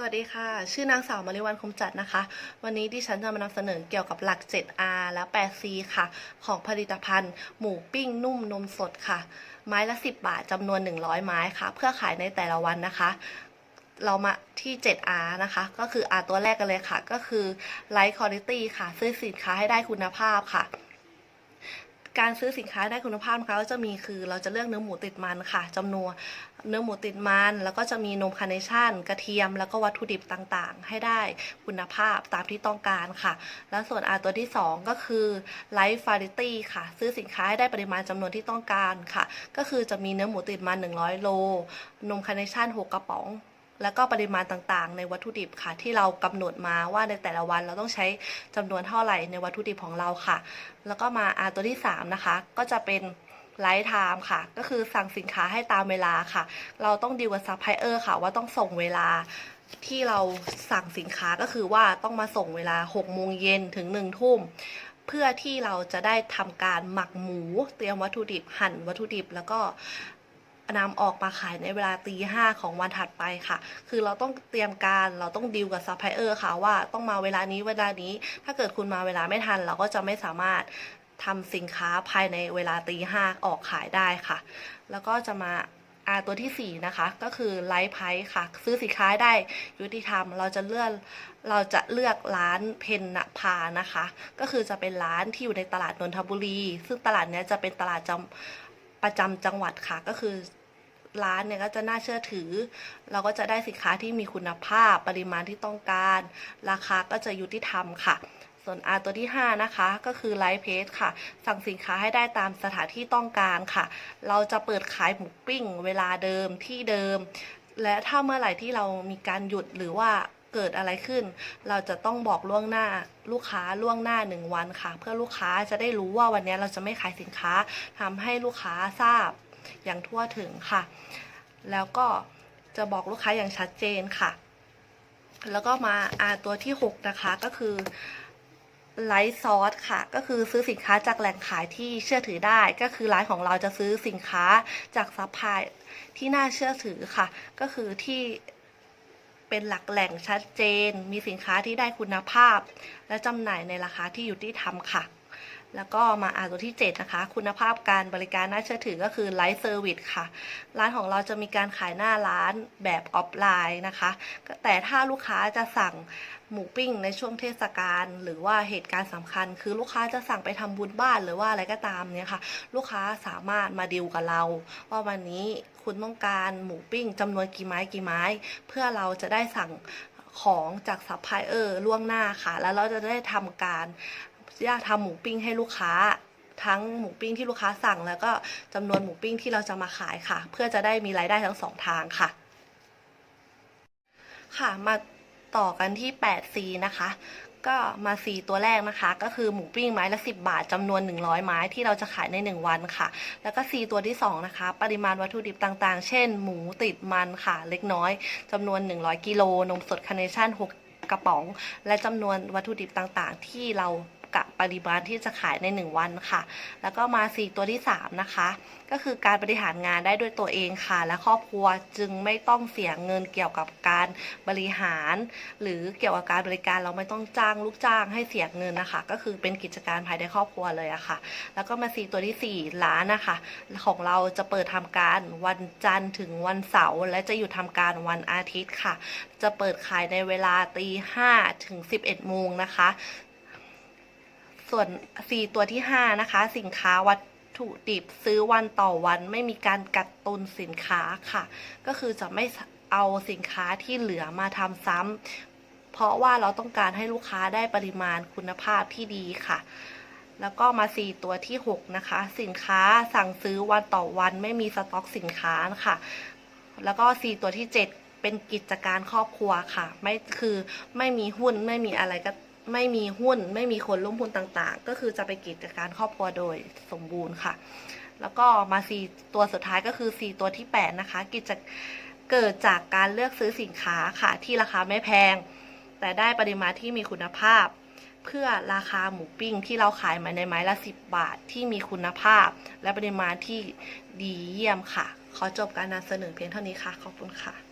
สวัสดีค่ะ ชื่อนางสาวมาริวันคมจัดนะคะ วันนี้ดิฉันจะมานำเสนอเกี่ยวกับหลัก 7R และ 8C ค่ะ ของผลิตภัณฑ์ หมูปิ้งนุ่มนมสดค่ะ ไม้ละ 10 บาทจำนวน 100 ไม้ค่ะ เพื่อขายในแต่ละวันนะคะ เรามาที่ 7R นะคะ ก็คือ R ตัวแรกกันเลยค่ะ ก็คือ Light Quality ค่ะ ซื้อสินค้าให้ได้คุณภาพค่ะ การซื้อสินค้าได้คุณภาพนะคะก็จะมีคือเราจะเลือกเนื้อหมูติดมันค่ะจำนวนเนื้อหมูติดมัน แล้วก็จะมีนมคาร์เนชั่น กระเทียม แล้วก็วัตถุดิบต่างๆ ให้ได้คุณภาพตามที่ต้องการค่ะ แล้วส่วนอาตัวที่ 2 ก็คือ Light f a r i t y ค่ะ ซื้อสินค้าให้ได้ปริมาณจำนวนที่ต้องการค่ะ ก็คือจะมีเนื้อหมูติดมัน 100 โล นมคาร์เนชั่น 6 กระป๋อง แล้วก็ปริมาณต่างๆ ในวัตถุดิบค่ะ ที่เรากำหนดมาว่าในแต่ละวันเราต้องใช้จำนวนเท่าไหร่ในวัตถุดิบของเราค่ะ แล้วก็มาอาตัวที่ 3 นะคะ ก็จะเป็นไลท์ไทม์ค่ะ ก็คือสั่งสินค้าให้ตามเวลาค่ะ เราต้องดีลกับซัพพลายเออร์ค่ะ ว่าต้องส่งเวลาที่เราสั่งสินค้าก็คือว่าต้องมาส่งเวลา6โมงเย็นถึง1ทุ่มเพื่อที่เราจะได้ทำการหมักหมู เตรียมวัตถุดิบหั่นวัตถุดิบ แล้วก็ นำออกมาขายในเวลาตีห้าของวันถัดไปค่ะ คือเราต้องเตรียมการเราต้องดีลกับซัพพลายเออร์ค่ะว่าต้องมาเวลานี้เวลานี้ ถ้าเกิดคุณมาเวลาไม่ทัน เราก็จะไม่สามารถทำสินค้าภายในเวลาตีห้าออกขายได้ค่ะ แล้วก็จะมาอาตัวที่ 4 นะคะ ก็คือไลฟ์ไพค่ะ ซื้อสินค้าได้ยุติธรรม เราจะเลือกเราจะเลือกร้านเพนนภานะคะ ก็คือจะเป็นร้านที่อยู่ในตลาดนนทบุรี ซึ่งตลาดนี้จะเป็นตลาดจำประจำจังหวัดค่ะ ก็คือ ร้านเนี่ยก็จะน่าเชื่อถือ เราก็จะได้สินค้าที่มีคุณภาพปริมาณที่ต้องการ ราคาก็จะยุติธรรมค่ะ ส่วน R ตัวที่ 5 นะคะ ก็คือไลฟ์เพจค่ะ สั่งสินค้าให้ได้ตามสถานที่ต้องการค่ะ เราจะเปิดขายหมูปิ้ง เวลาเดิมที่เดิม และถ้าเมื่อไหร่ที่เรามีการหยุดหรือว่าเกิดอะไรขึ้น เราจะต้องบอกล่วงหน้าลูกค้าล่วงหน้าหนึ่งวันค่ะ เพื่อลูกค้าจะได้รู้ว่าวันนี้เราจะไม่ขายสินค้าทำให้ลูกค้าทราบ อย่างทั่วถึงค่ะ แล้วก็จะบอกลูกค้าอย่างชัดเจนค่ะ แล้วก็มาอาตัวที่ 6 นะคะก็คือไลท์ซอสค่ะ ก็คือซื้อสินค้าจากแหล่งขายที่เชื่อถือได้ ก็คือร้านของเราจะซื้อสินค้าจากซัพพลายที่น่าเชื่อถือค่ะ ก็คือที่เป็นหลักแหล่งชัดเจน มีสินค้าที่ได้คุณภาพ และจำหน่ายในราคาที่ยุติธรรมค่ะ แล้วก็มาอ่านตัวที่ 7 นะคะ คุณภาพการบริการน่าเชื่อถือก็คือไลฟ์เซอร์วิสค่ะ ร้านของเราจะมีการขายหน้าร้านแบบออฟไลน์นะคะ แต่ถ้าลูกค้าจะสั่งหมูปิ้งในช่วงเทศกาลหรือว่าเหตุการณ์สำคัญ คือลูกค้าจะสั่งไปทำบุญบ้านหรือว่าอะไรก็ตามเนี่ยค่ะ ลูกค้าสามารถมาดิวกับเรา ว่าวันนี้คุณต้องการหมูปิ้งจำนวนกี่ไม้กี่ไม้ เพื่อเราจะได้สั่งของจากซัพพลายเออร์ล่วงหน้าค่ะ แล้วเราจะได้ทำการ ย่าทำหมูปิ้งให้ลูกค้า ทั้งหมูปิ้งที่ลูกค้าสั่ง แล้วก็จำนวนหมูปิ้งที่เราจะมาขายค่ะ เพื่อจะได้มีรายได้ทั้งสองทางค่ะ ค่ะมาต่อกันที่ 8C นะคะ ก็มา C ตัวแรกนะคะ ก็คือหมูปิ้งไม้ละ 10 บาทจำนวน 100 ไม้ที่เราจะขายใน 1 วันค่ะ แล้วก็ C ตัวที่ 2 นะคะ ปริมาณวัตถุดิบต่างๆ เช่น หมูติดมันค่ะ เล็กน้อยจำนวน 100 กิโล นมสดคาร์เนชั่น 6 กระป๋อง และจำนวนวัตถุดิบต่างๆ ที่เรา กะปริมาณที่จะขายใน 1 วันค่ะ แล้วก็มา 4 ตัวที่ 3 นะคะ ก็คือการบริหารงานได้ด้วยตัวเองค่ะ และครอบครัวจึงไม่ต้องเสียเงินเกี่ยวกับการบริหาร หรือเกี่ยวกับการบริการเราไม่ต้องจ้างลูกจ้างให้เสียเงินนะคะ ก็คือเป็นกิจการภายในครอบครัวเลยอะค่ะ แล้วก็มา 4 ตัวที่ 4 ร้านนะคะ ของเราจะเปิดทำการวันจันทร์ถึงวันเสาร์และจะหยุดทำการวันอาทิตย์ค่ะ จะเปิดขายในเวลาตีห้าถึง11โมงนะคะ ส่วน 4 ตัวที่ 5 นะคะ สินค้าวัตถุดิบซื้อวันต่อวันไม่มีการกัดตุนสินค้าค่ะ ก็คือจะไม่เอาสินค้าที่เหลือมาทำซ้ำเพราะว่าเราต้องการให้ลูกค้าได้ปริมาณคุณภาพที่ดีค่ะ แล้วก็มา 4 ตัวที่ 6 นะคะ สินค้าสั่งซื้อวันต่อวันไม่มีสต็อกสินค้าค่ะ แล้วก็ 4 ตัวที่ 7 เป็นกิจการครอบครัวค่ะ ไม่คือไม่มีหุ้นไม่มีอะไรก็ ไม่มีหุ้น ไม่มีคนร่วมหุ้นต่างๆ ก็คือจะเป็นกิจการครอบครัวโดยสมบูรณ์ค่ะ แล้วก็มาสี่ตัวสุดท้ายก็คือสี่ตัวที่แปดนะคะ กิจเกิดจากการเลือกซื้อสินค้าค่ะ ที่ราคาไม่แพง แต่ได้ปริมาณที่มีคุณภาพ เพื่อราคาหมูปิ้งที่เราขายมาในไม้ละ 10 บาทที่มีคุณภาพ และปริมาณที่ดีเยี่ยมค่ะ ขอจบการนำเสนอเพียงเท่านี้ค่ะ ขอบคุณค่ะ